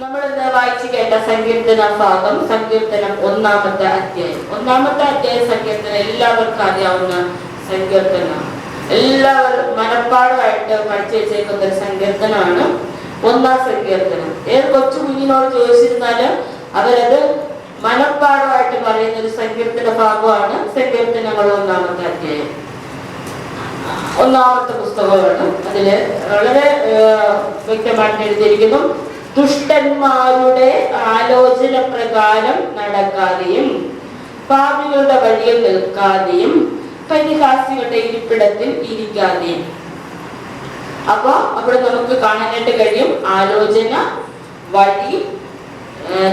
നമ്മൾ ഇന്ന് വായിച്ചു കേട്ട സങ്കീർത്തന ഭാഗം സങ്കീർത്തനം ഒന്നാമത്തെ അധ്യായം. ഒന്നാമത്തെ അധ്യായ സങ്കീർത്തനം എല്ലാവർക്കും അറിയാവുന്ന സങ്കീർത്തനം. എല്ലാവരും മനപ്പാടമായിട്ട് പഠിച്ചു വെച്ചേക്കുന്ന ഒരു സങ്കീർത്തനമാണ് ഒന്നാം സങ്കീർത്തനം. ഏത് കൊച്ചു കുഞ്ഞിനോട് ചോദിച്ചിരുന്നാലും അവരത് മനപ്പാടമായിട്ട് പറയുന്ന ഒരു സങ്കീർത്തന ഭാഗമാണ് സങ്കീർത്തനങ്ങൾ ഒന്നാമത്തെ അധ്യായം. ഒന്നാമത്തെ പുസ്തകമാണ്. അതിൽ വളരെ വ്യക്തമായിട്ട് എഴുതിയിരിക്കുന്നു. ദുഷ്ടന്മാരുടെ ആലോചന പ്രകാരം നടക്കാതെയും പാപികളുടെ വഴിയിൽ നിൽക്കാതെയും പരിഹാസികളുടെ ഇരിപ്പിടത്തിൽ ഇരിക്കാതെയും. അപ്പൊ അവിടെ നമുക്ക് കാണാനായിട്ട് കഴിയും. ആലോചന വഴി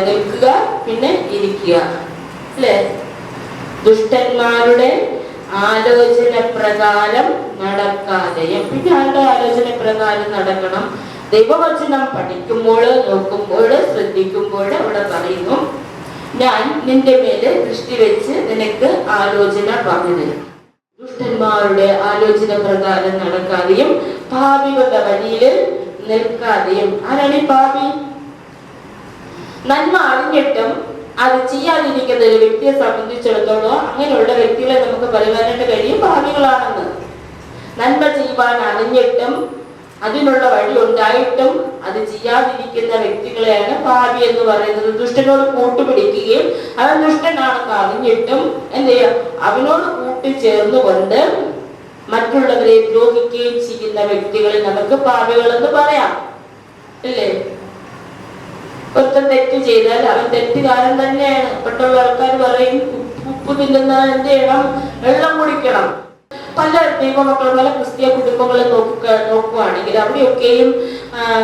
നിൽക്കുക പിന്നെ ഇരിക്കുക. അല്ലേ? ദുഷ്ടന്മാരുടെ ആലോചന പ്രകാരം നടക്കാതെയും. പിന്നെ ആരുടെ ആലോചന പ്രകാരം നടക്കണം? ദൈവവചനം പഠിക്കുമ്പോൾ നോക്കുമ്പോൾ ശ്രദ്ധിക്കുമ്പോൾ അവിടെ പറയുന്നു ഞാൻ നിന്റെ മേലെ ദൃഷ്ടി വെച്ച് നിനക്ക് ആലോചന പറഞ്ഞു ദുഷ്ടന്മാരുടെ ആലോചന പ്രകാരം നടക്കാതെയും ഭാവികളുടെ വഴിയിൽ നിൽക്കാതെയും. ആരാണ് പാപി? നന്മ അറിഞ്ഞിട്ടും അത് ചെയ്യാതിരിക്കുന്ന ഒരു വ്യക്തിയെ സംബന്ധിച്ചിടത്തോളം അങ്ങനെയുള്ള വ്യക്തികളെ നമുക്ക് പറയുവാനായിട്ട് കഴിയും ഭാവികളാണെന്ന് നന്മ ചെയ്യുവാൻ അറിഞ്ഞിട്ടും അതിനുള്ള വഴി ഉണ്ടായിട്ടും അത് ചെയ്യാതിരിക്കുന്ന വ്യക്തികളെയാണ് പാപി എന്ന് പറയുന്നത്. ദുഷ്ടനോട് കൂട്ടുപിടിക്കുകയും അവൻ ദുഷ്ടനാണെന്ന് അറിഞ്ഞിട്ടും എന്ത് ചെയ്യാം? അവനോട് കൂട്ടിച്ചേർന്നുകൊണ്ട് മറ്റുള്ളവരെ ദ്രോഹിക്കുകയും ചെയ്യുന്ന വ്യക്തികളെ നമുക്ക് പാപികൾ എന്ന് പറയാം. അല്ലേ ഒരുത്തൻ തെറ്റ് ചെയ്താൽ അവൻ തെറ്റുകാരൻ തന്നെയാണ്. പെട്ടുള്ള ആൾക്കാർ പറയും ഉപ്പ് തിന്നുന്ന എന്ത് ചെയ്യണം? വെള്ളം കുടിക്കണം. പല ദൈവമക്കൾ പല ക്രിസ്തീയ കുടുംബങ്ങളെ നോക്കുക നോക്കുകയാണെങ്കിൽ അവിടെയൊക്കെയും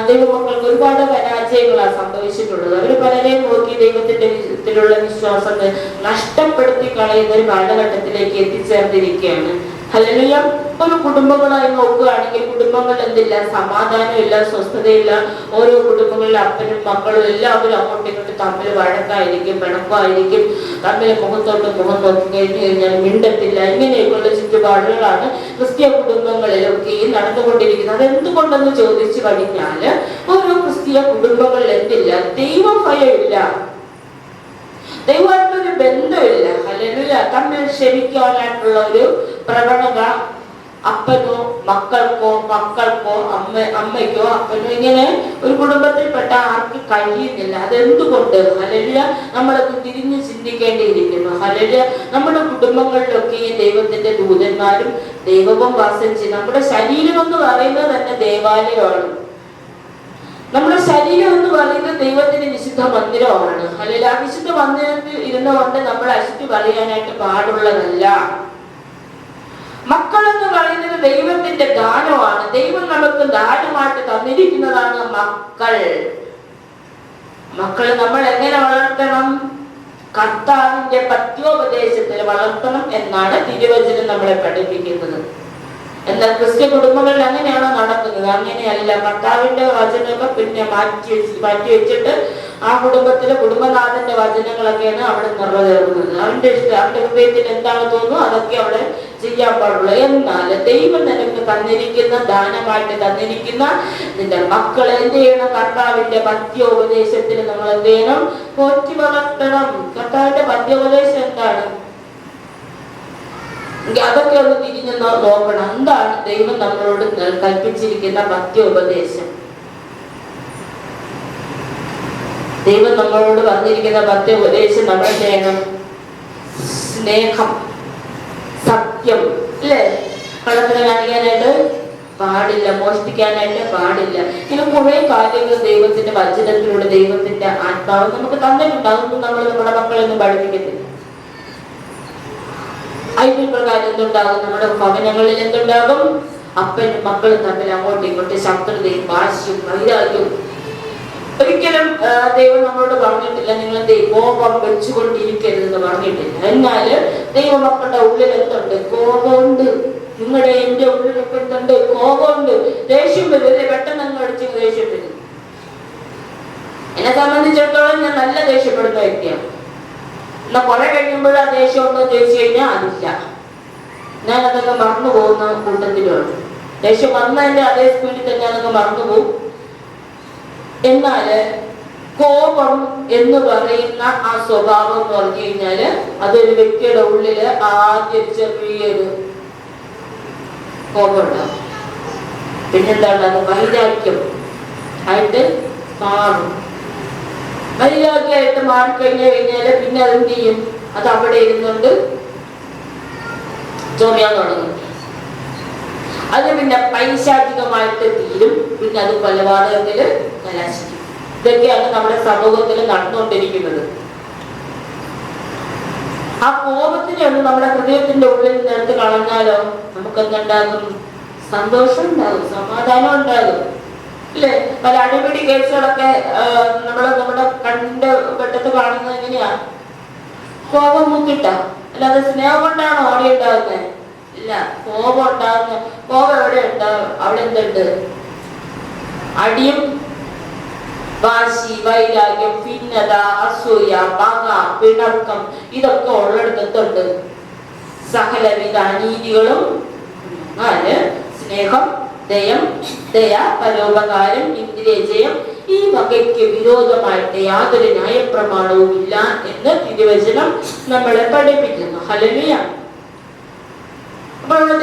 ദൈവമക്കൾക്ക് ഒരുപാട് പരാജയങ്ങളാണ് സംഭവിച്ചിട്ടുള്ളത്. അവർ പലരെയും നോക്കി ദൈവത്തിന്റെ വിധത്തിലുള്ള വിശ്വാസങ്ങൾ നഷ്ടപ്പെടുത്തി കളയുന്ന ഒരു കാലഘട്ടത്തിലേക്ക് എത്തിച്ചേർന്നിരിക്കുകയാണ്. ഹല്ലേലൂയ. ഒരു കുടുംബങ്ങളായി നോക്കുകയാണെങ്കിൽ കുടുംബങ്ങൾ എന്തില്ല? സമാധാനമില്ല സ്വസ്ഥതയില്ല. ഓരോ കുടുംബങ്ങളിലെ അപ്പനും മക്കളും എല്ലാവരും അങ്ങോട്ടും ഇങ്ങോട്ടും തമ്മിൽ വഴക്കായിരിക്കും പിണക്കമായിരിക്കും. തമ്മിൽ മുഖത്തോട്ട് മുഖം നോക്കി കഴിഞ്ഞു കഴിഞ്ഞാൽ മിണ്ടത്തില്ല. ഇങ്ങനെയൊക്കെയുള്ള ചുറ്റുപാടുകളാണ് ക്രിസ്തീയ കുടുംബങ്ങളിലൊക്കെ നടന്നുകൊണ്ടിരിക്കുന്നത്. അതെന്തുകൊണ്ടെന്ന് ചോദിച്ചു കഴിഞ്ഞാൽ ഓരോ ക്രിസ്തീയ കുടുംബങ്ങളിൽ എന്തില്ല? ദൈവം ദൈവഭയമില്ല. ദൈവമായിട്ടൊരു ബന്ധമില്ല. അല്ലെങ്കിൽ തമ്മിൽ ക്ഷമിക്കാനായിട്ടുള്ള ഒരു പ്രവണത അപ്പനോ മക്കൾക്കോ മക്കൾക്കോ അമ്മ അമ്മയ്ക്കോ അപ്പനോ ഇങ്ങനെ ഒരു കുടുംബത്തിൽപ്പെട്ട ആർക്ക് കഴിയുന്നില്ല. അതെന്തുകൊണ്ട്? ഹലല്യ നമ്മളത് തിരിഞ്ഞ് ചിന്തിക്കേണ്ടിയിരിക്കുന്നു. ഹലല്യ നമ്മുടെ കുടുംബങ്ങളിലൊക്കെ ദൈവത്തിന്റെ ദൂതന്മാരും ദൈവവും വാസം ചെയ്യും നമ്മുടെ ശരീരം എന്ന് പറയുന്നത് തന്നെ ദേവാലയമാണ്. നമ്മുടെ ശരീരം എന്ന് പറയുന്നത് ദൈവത്തിന്റെ വിശുദ്ധ മന്ദിരമാണ്. അല്ലെങ്കിൽ ആ വിശുദ്ധ മന്ദിരത്തിൽ ഇരുന്നുകൊണ്ട് നമ്മൾ അശുദ്ധി പറയാനായിട്ട് പാടുള്ളതല്ല. മക്കൾ എന്ന് പറയുന്നത് ദൈവത്തിന്റെ ദാനമാണ്. ദൈവം നമുക്ക് ദാനമായിട്ട് തന്നിരിക്കുന്നതാണ് മക്കൾ. മക്കളെ നമ്മൾ എങ്ങനെ വളർത്തണം? കർത്താവിന്റെ പത്യോപദേശത്തിൽ വളർത്തണം എന്നാണ് തിരുവചനം നമ്മളെ പഠിപ്പിക്കുന്നത്. എന്നാൽ ക്രിസ്ത്യ കുടുംബങ്ങളിൽ അങ്ങനെയാണോ നടക്കുന്നത്. അങ്ങനെയല്ല. കർത്താവിന്റെ വചനമൊക്കെ പിന്നെ മാറ്റി മാറ്റി വെച്ചിട്ട് ആ കുടുംബത്തിലെ കുടുംബനാഥന്റെ വചനങ്ങളൊക്കെയാണ് അവിടെ നിറവേറുന്നത്. അവന്റെ ഇഷ്ടം അവന്റെ ഹൃദയത്തിൽ എന്താണ് തോന്നുന്നു അതൊക്കെ അവിടെ ചെയ്യാൻ പാടുള്ളൂ. എന്നാൽ ദൈവം നിനക്ക് തന്നിരിക്കുന്ന ദാനമായിട്ട് തന്നിരിക്കുന്ന നിന്റെ മക്കൾ എന്ത് ചെയ്യണം? കർത്താവിന്റെ പദ്യോപദേശത്തിൽ നമ്മൾ എന്ത് ചെയ്യണം? പോറ്റി വളർത്തണം. കർത്താവിന്റെ പദ്യോപദേശം എന്താണ്? അതൊക്കെ ഒന്ന് തിരിഞ്ഞു നോക്കണം. എന്താണ് ദൈവം നമ്മളോട് കൽപ്പിച്ചിരിക്കുന്ന പത്യോപദേശം ദൈവം നമ്മളോട് പറഞ്ഞിരിക്കുന്ന പത്യോപദേശം നമ്മൾ ചെയ്യണം? സ്നേഹം. സത്യം അല്ലേ? കള്ളത്തിന് കാണിക്കാനായിട്ട് പാടില്ല മോഷ്ടിക്കാനായിട്ട് പാടില്ല. ഇങ്ങനെ കുറെ കാര്യങ്ങൾ ദൈവത്തിന്റെ വചനത്തിലൂടെ ദൈവത്തിന്റെ ആത്മാവ് നമുക്ക് തന്നിട്ടുണ്ട്. അതൊന്നും നമ്മൾ നമ്മുടെ മക്കളൊന്നും പഠിപ്പിക്കത്തില്ല. അതിന് പ്രകാരം എന്തുണ്ടാകും? നമ്മുടെ ഭവനങ്ങളിൽ എന്തുണ്ടാകും? അപ്പനും മക്കളും തമ്മിൽ അങ്ങോട്ടും ഇങ്ങോട്ടും ശത്രുതയും വാശിയും വൈരാഗ്യവും. ഒരിക്കലും ദൈവം നമ്മളോട് പറഞ്ഞിട്ടില്ല നിങ്ങൾ? കോപം വെച്ചുകൊണ്ടിരിക്കരുതെന്ന് പറഞ്ഞിട്ടില്ല. എന്നാൽ ദൈവമക്കളുടെ ഉള്ളിൽ എന്തുണ്ട് കോപമുണ്ട്. നിങ്ങളുടെ എന്റെ ഉള്ളിലൊക്കെ എന്തുണ്ട് കോപമുണ്ട്. ദേഷ്യം വരും. പെട്ടെന്ന് അങ്ങ് അടിച്ച് ദേഷ്യം വരും. എന്നെ സംബന്ധിച്ചിടത്തോളം ഞാൻ നല്ല ദേഷ്യപ്പെടുന്ന വ്യക്തിയാണ് എന്നാ കുറെ കഴിയുമ്പോൾ ആ ദേഷ്യം ഉണ്ടോ ചോദിച്ചു കഴിഞ്ഞാൽ അതില്ല. ഞാൻ അതൊക്കെ മറന്നു പോകുന്ന കൂട്ടത്തിലുണ്ട് ദേഷ്യം വന്നതിന്റെ അതേ സ്പീഡിൽ തന്നെ അതൊക്കെ മറന്നു പോകും. എന്നാൽ കോപം എന്ന് പറയുന്ന ആ സ്വഭാവം എന്ന് പറഞ്ഞു കഴിഞ്ഞാൽ അതൊരു വ്യക്തിയുടെ ഉള്ളിൽ ആദ്യം ചെറിയൊരു കോപം ഉണ്ടാവും പിന്നെന്താണ്? അത് വൈരാഗ്യം ആയിട്ട് മാറും. വൈരാഗ്യമായിട്ട് മാറിക്കഴിഞ്ഞു കഴിഞ്ഞാൽ പിന്നെ അതെന്ത് ചെയ്യും? അത് അവിടെ ഇരുന്നുകൊണ്ട് ചൊറിയാൻ തുടങ്ങും. അത് പിന്നെ പൈശാചികമായിട്ട് തീരും. പിന്നെ അത് കൊലപാതകത്തിൽ കലാശിക്കും. ഇതൊക്കെയാണ് നമ്മുടെ സമൂഹത്തിൽ നടന്നുകൊണ്ടിരിക്കുന്നത്. ആ കോപത്തിനെ നമ്മുടെ ഹൃദയത്തിന്റെ ഉള്ളിൽ നിന്ന് എടുത്ത് കളഞ്ഞാലോ നമുക്കെന്തുണ്ടാകും? സന്തോഷം ഉണ്ടാകും സമാധാനം ഉണ്ടാകും. അല്ലേ? പല അടിപിടി കേസുകളൊക്കെ നമ്മൾ നമ്മുടെ കണ്ട് പെട്ടെന്ന് കാണുന്നത് എങ്ങനെയാ? കോപം മുക്കിട്ട. അല്ലാതെ സ്നേഹം കൊണ്ടാണോ ഓടി ഉണ്ടാകുന്നത് ഇല്ല കോപം ഉണ്ടാകുന്ന കോപം എവിടെ ഉണ്ടാവും? അവിടെ എന്തുണ്ട്? അടിയും വാശി വൈരാഗ്യം ഭിന്നത അസൂയ പക പിണക്കം ഇതൊക്കെ ഉള്ളിടത്തുണ്ട് സകലവിധ അനീതികളും നാല് സ്നേഹം ദയം ദയ പരോപകാരം ഇന്ദ്രിയജയം ഈ വകയ്ക്ക് വിരോധമായിട്ട് യാതൊരു ന്യായപ്രമാണവും ഇല്ല എന്ന് തിരുവചനം നമ്മളെ പഠിപ്പിക്കുന്നു. ഹലലിയ അപ്പോൾ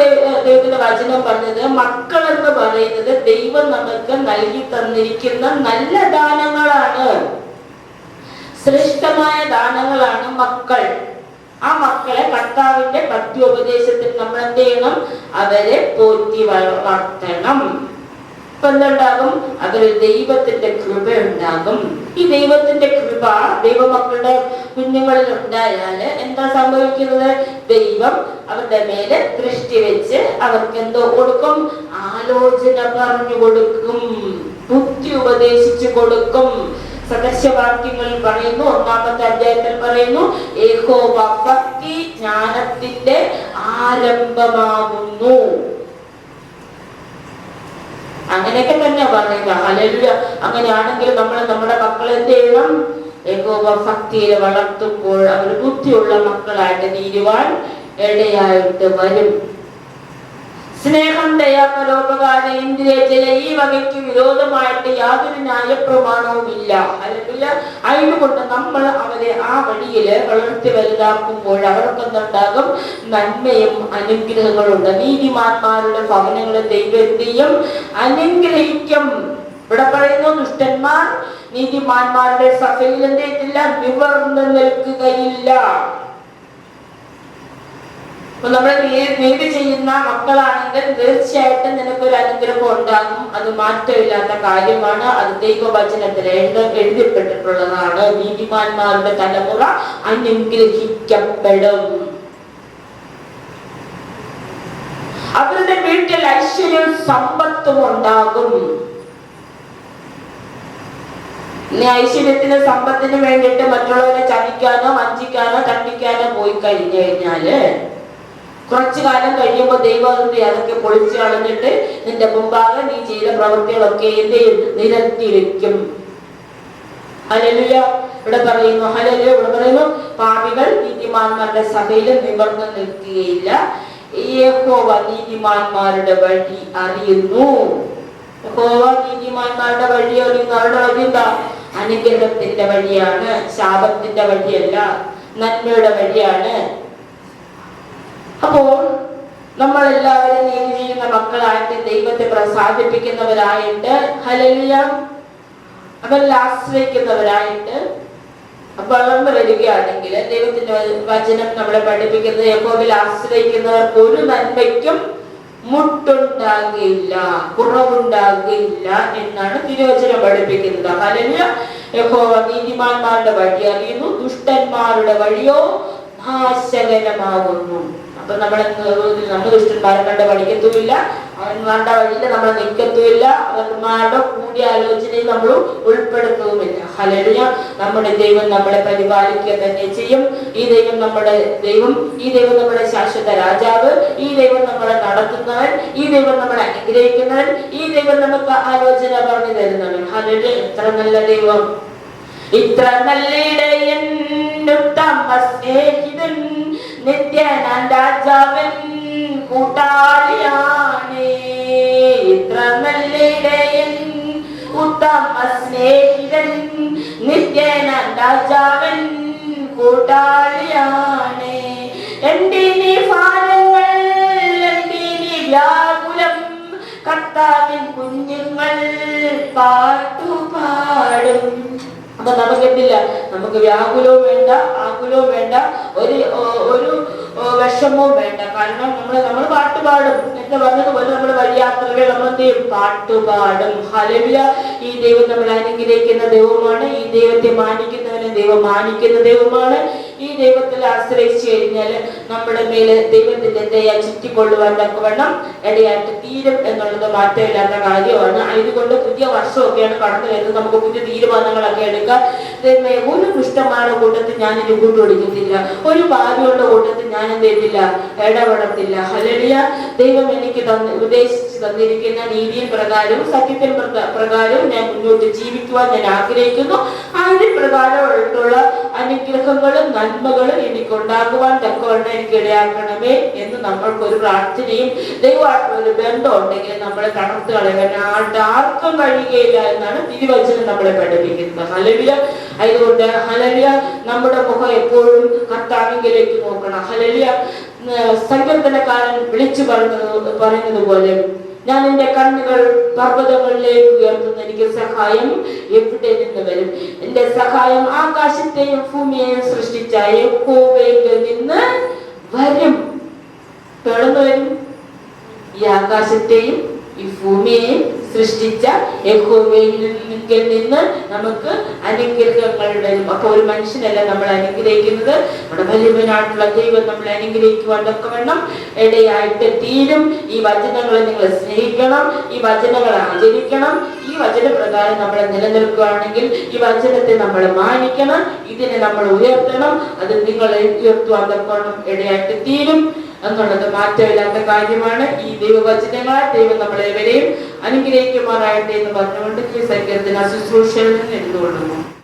ദൈവത്തിന്റെ വചനം പറഞ്ഞത്. മക്കൾ എന്ന് പറയുന്നത് ദൈവം നമുക്ക് നൽകി തന്നിരിക്കുന്ന നല്ല ദാനങ്ങളാണ്. ശ്രേഷ്ഠമായ ദാനങ്ങളാണ് മക്കൾ. ആ മക്കളെ കർത്താവിന്റെ പത്യോപദേശത്തിൽ നമ്മൾ എന്ത് ചെയ്യണം? അവരെ പോറ്റി വളർത്തണം. എന്തുണ്ടാകും അതിൽ ദൈവത്തിന്റെ കൃപ ഉണ്ടാകും. ഈ ദൈവത്തിന്റെ കൃപ ദൈവമക്കളുടെ കുഞ്ഞുങ്ങളിൽ ഉണ്ടായാൽ എന്താ സംഭവിക്കുന്നത്? ദൈവം അവരുടെ മേലെ ദൃഷ്ടി വെച്ച് അവർക്ക് എന്തോ കൊടുക്കും. ആലോചന പറഞ്ഞു കൊടുക്കും. ബുദ്ധി ഉപദേശിച്ചു കൊടുക്കും. സദസ്യവാക്യങ്ങളിൽ പറയുന്നു. ഒന്നാമത്തെ അധ്യായത്തിൽ പറയുന്നു ഏകോപ ഭക്തി ജ്ഞാനത്തിന്റെ ആരംഭമാകുന്നു. അങ്ങനെയൊക്കെ തന്നെ പറയുക. ഹലലുയ അങ്ങനെയാണെങ്കിൽ നമ്മൾ നമ്മുടെ മക്കളെ എന്ത് ചെയ്യണം? ഏകോപ ഭക്തിയിൽ വളർത്തുമ്പോൾ അവർ ബുദ്ധിയുള്ള മക്കളായിട്ട് തീരുവാൻ ഇടയായിട്ട് വരും. സ്നേഹം ദയാപരോപകാര പരോപകാര ഇന്ദ്രിയജയ ഈ വകയ്ക്ക് വിരോധമായിട്ട് യാതൊരു ന്യായപ്രമാണവും ഇല്ല അല്ലെങ്കിൽ അതിനുകൊണ്ട് നമ്മൾ അവരെ ആ വഴിയിൽ വളർത്തി വലുതാക്കുമ്പോൾ അവർക്കൊന്നുണ്ടാകും നന്മയും അനുഗ്രഹങ്ങളുണ്ട്. നീതിമാന്മാരുടെ ഭവനങ്ങളെ ദൈവത്തെയും അനുഗ്രഹിക്കും. ഇവിടെ പറയുന്നു ദുഷ്ടന്മാർ നീതിമാന്മാരുടെ സഭയിൽ എന്ത് നിവർന്നു നിൽക്കുകയില്ല. അപ്പൊ നമ്മൾ നീതി ചെയ്യുന്ന മക്കളാണെങ്കിൽ തീർച്ചയായിട്ടും നിനക്കൊരു അനുഗ്രഹം ഉണ്ടാകും അത് മാറ്റമില്ലാത്ത കാര്യമാണ്. അത് ദൈവവചനത്തിൽ എഴുത എഴുതപ്പെട്ടിട്ടുള്ളതാണ്. നീതിമാന്മാരുടെ തലമുറ അനുഗ്രഹിക്കപ്പെടും. അവരുടെ വീട്ടിൽ ഐശ്വര്യവും സമ്പത്തും ഉണ്ടാകും. ഇനി ഐശ്വര്യത്തിന് സമ്പത്തിന് വേണ്ടിയിട്ട് മറ്റുള്ളവരെ ചതിക്കാനോ വഞ്ചിക്കാനോ തട്ടിക്കാനോ പോയി കഴിഞ്ഞു കഴിഞ്ഞാൽ കുറച്ചു കാലം കഴിയുമ്പോൾ ദൈവം അതൊക്കെ പൊളിച്ചു കളഞ്ഞിട്ട് നിന്റെ മുമ്പാകെ നീ ചെയ്ത പ്രവൃത്തികളൊക്കെ എന്ത് ചെയ്യും നിരത്തി വെക്കും ഹലലുയ ഇവിടെ പറയുന്നു ഹലലുയ ഇവിടെ പറയുന്നു പാപികൾ നീതിമാന്മാരുടെ സഭയിൽ നിവർന്നു നിൽക്കുകയില്ല. യഹോവ നീതിമാന്മാരുടെ വഴി അറിയുന്നു. യഹോവ നീതിമാന്മാരുടെ വഴി അറിയുന്നു. അവരുടെ വഴി എന്താ? അനുഗ്രഹത്തിന്റെ വഴിയാണ് ശാപത്തിന്റെ വഴിയല്ല നന്മയുടെ വഴിയാണ്. അപ്പോൾ നമ്മളെല്ലാവരും നീതി ചെയ്യുന്ന മക്കളായിട്ട് ദൈവത്തെ പ്രസാദിപ്പിക്കുന്നവരായിട്ട് ഹലലിയ അവരിൽ ആശ്രയിക്കുന്നവരായിട്ട് വളർന്നു വരികയാണെങ്കിൽ ദൈവത്തിന്റെ വചനം നമ്മളെ പഠിപ്പിക്കുന്നത് യഹോവിൽ ആശ്രയിക്കുന്നവർക്ക് ഒരു നന്മയ്ക്കും മുട്ടുണ്ടാകില്ല കുറവുണ്ടാകില്ല എന്നാണ് തിരുവചനം പഠിപ്പിക്കുന്നത്. ഹലലിയ യഹോവ നീതിമാന്മാരുടെ വഴി അറിയുന്നു ദുഷ്ടന്മാരുടെ വഴിയോ നാശകരമാകുന്നു. അപ്പൊ നമ്മൾ കണ്ട് പഠിക്കത്തുമില്ല. അവന്മാരുടെ വഴിയിൽ നമ്മൾ നിൽക്കത്തുമില്ല. അവന്മാരുടെ കൂടി ആലോചനയിൽ നമ്മൾ ഉൾപ്പെടുത്തുകയുമില്ല ഹലലിയ നമ്മുടെ ദൈവം നമ്മളെ പരിപാലിക്കുക തന്നെ ചെയ്യും. ഈ ദൈവം നമ്മുടെ ദൈവം ഈ ദൈവം നമ്മുടെ ശാശ്വത രാജാവ് ഈ ദൈവം നമ്മളെ നടത്തുന്നവൻ ഈ ദൈവം നമ്മളെ അനുഗ്രഹിക്കുന്നവൻ ഈ ദൈവം നമുക്ക് ആലോചന പറഞ്ഞു തരുന്നവൻ. ഹലല് എത്ര നല്ല ദൈവം. ഇത്ര നല്ല ഇടയൻ ഉത്തമ സ്നേഹിതൻ നിത്യനന്ദാജവൻ കൂട്ടാളിയാണേ. ഉത്തമ സ്നേഹിതൻ നിത്യന രാജാവൻ കൂട്ടാളിയാണേ. എന്തിനി ഭാരങ്ങൾ എന്തിനി വ്യാകുലം കർത്താവിൻ കുഞ്ഞുങ്ങൾ പാട്ടുപാടും. നമുക്ക് നമുക്കെന്തില്ല നമുക്ക് വ്യാകുലവും വേണ്ട ആകുലവും വേണ്ട ഒരു ഒരു വിഷമവും വേണ്ട. കാരണം നമ്മൾ നമ്മൾ പാട്ട് പാടും. എന്ന് പറഞ്ഞതുപോലെ നമ്മൾ വഴിയാത്രകൾ നമ്മൾ എന്ത് ചെയ്യും? പാട്ട് പാടും. ഹലവിയ ഈ ദൈവം നമ്മൾ അനുഗ്രഹിക്കുന്ന ദൈവമാണ്. ഈ ദൈവത്തെ മാനിക്കുന്നവനെ ദൈവം മാനിക്കുന്ന ദൈവമാണ്. ഈ ദൈവത്തിൽ ആശ്രയിച്ചു കഴിഞ്ഞാൽ നമ്മുടെ മേലെ ദൈവത്തിന്റെ ദയ ചുറ്റിക്കൊള്ളുവാൻ തക്കവണ്ണം ഇടയായിട്ട് തീരും എന്നുള്ളത് മാറ്റമില്ലാത്ത കാര്യമാണ്. അതുകൊണ്ട് പുതിയ വർഷമൊക്കെയാണ് കടന്നു വരുന്നത്. നമുക്ക് പുതിയ തീരുമാനങ്ങളൊക്കെ എടുക്കാം. ഒരു പുഷ്ടമായ കൂട്ടത്തിൽ ഞാൻ ഇനി കൂട്ടുപിടിക്കത്തില്ല ഒരു ഭാവിയുള്ള കൂട്ടത്തിൽ ഞാൻ എന്ത് ചെയ്തില്ല ഇടപെടത്തില്ല. ഹലലിയ ദൈവം എനിക്ക് തന്ന ഉപദേശിച്ച് തന്നിരിക്കുന്ന നീതിയിൽ പ്രകാരവും സത്യത്തിൽ പ്രക- പ്രകാരവും ഞാൻ മുന്നോട്ട് ജീവിക്കുവാൻ ഞാൻ ആഗ്രഹിക്കുന്നു. അതിന് പ്രകാരമായിട്ടുള്ള അനുഗ്രഹങ്ങളും നന്മകളും എനിക്ക് ഉണ്ടാകുവാൻ തക്കവണ്ണം ഇടയാക്കണമേ എന്ന് നമ്മൾക്ക് ഒരു പ്രാർത്ഥനയും ദൈവമായിട്ടുള്ള ഒരു ബന്ധം ഉണ്ടെങ്കിൽ നമ്മളെ തണുത്ത് കളയാനായിട്ട് ആർക്കും കഴിയുകയില്ല എന്നാണ് തിരുവചനം നമ്മളെ പഠിപ്പിക്കുന്നത്. ഹലവിയ അതുകൊണ്ട് ഹലവിയ നമ്മുടെ മുഖം എപ്പോഴും കർത്താവിങ്കിലേക്ക് നോക്കണം. ഹലവിയ സങ്കീർത്തനക്കാരൻ വിളിച്ചു പറഞ്ഞത് പറയുന്നത് പോലെ ഞാൻ എന്റെ കണ്ണുകൾ പർവതങ്ങളിലേക്ക് ഉയർത്തുന്ന എനിക്ക് സഹായം എവിടെ നിന്ന് വരും? എന്റെ സഹായം ആകാശത്തെയും ഭൂമിയെയും സൃഷ്ടിച്ച എക്കോവയിൽ നിന്ന് വരും. തുടർന്ന് വരും ഈ ആകാശത്തെയും ഈ ഭൂമിയെ സൃഷ്ടിച്ച യഹോവയിൽ നിന്ന് നമുക്ക് അനുഗ്രഹങ്ങൾ വരും അപ്പൊ ഒരു മനുഷ്യനല്ല നമ്മൾ അനുഗ്രഹിക്കുന്നത്. നമ്മുടെ വലിയവനായിട്ടുള്ള ദൈവം നമ്മളെ അനുഗ്രഹിക്കുവാൻ വേണം ഇടയായിട്ട് തീരും. ഈ വചനങ്ങളെ നിങ്ങൾ സ്നേഹിക്കണം ഈ വചനങ്ങൾ ആചരിക്കണം. ഈ വചനപ്രകാരം നമ്മൾ നിലനിൽക്കുകയാണെങ്കിൽ ഈ വചനത്തെ നമ്മൾ മാനിക്കണം ഇതിനെ നമ്മൾ ഉയർത്തണം. അത് നിങ്ങൾ ഉയർത്തുവാൻ തക്കവണ്ണം ഇടയായിട്ട് തീരും. എന്നുള്ളത് മാറ്റമില്ലാത്ത കാര്യമാണ്. ഈ ദൈവവചനങ്ങളെ ദൈവം നമ്മളെവരെയും അനുഗ്രഹിക്കുമാറാകട്ടെ എന്ന് പറഞ്ഞുകൊണ്ട് ഈ നിന്ന് എടുത്തുകൊള്ളുന്നു.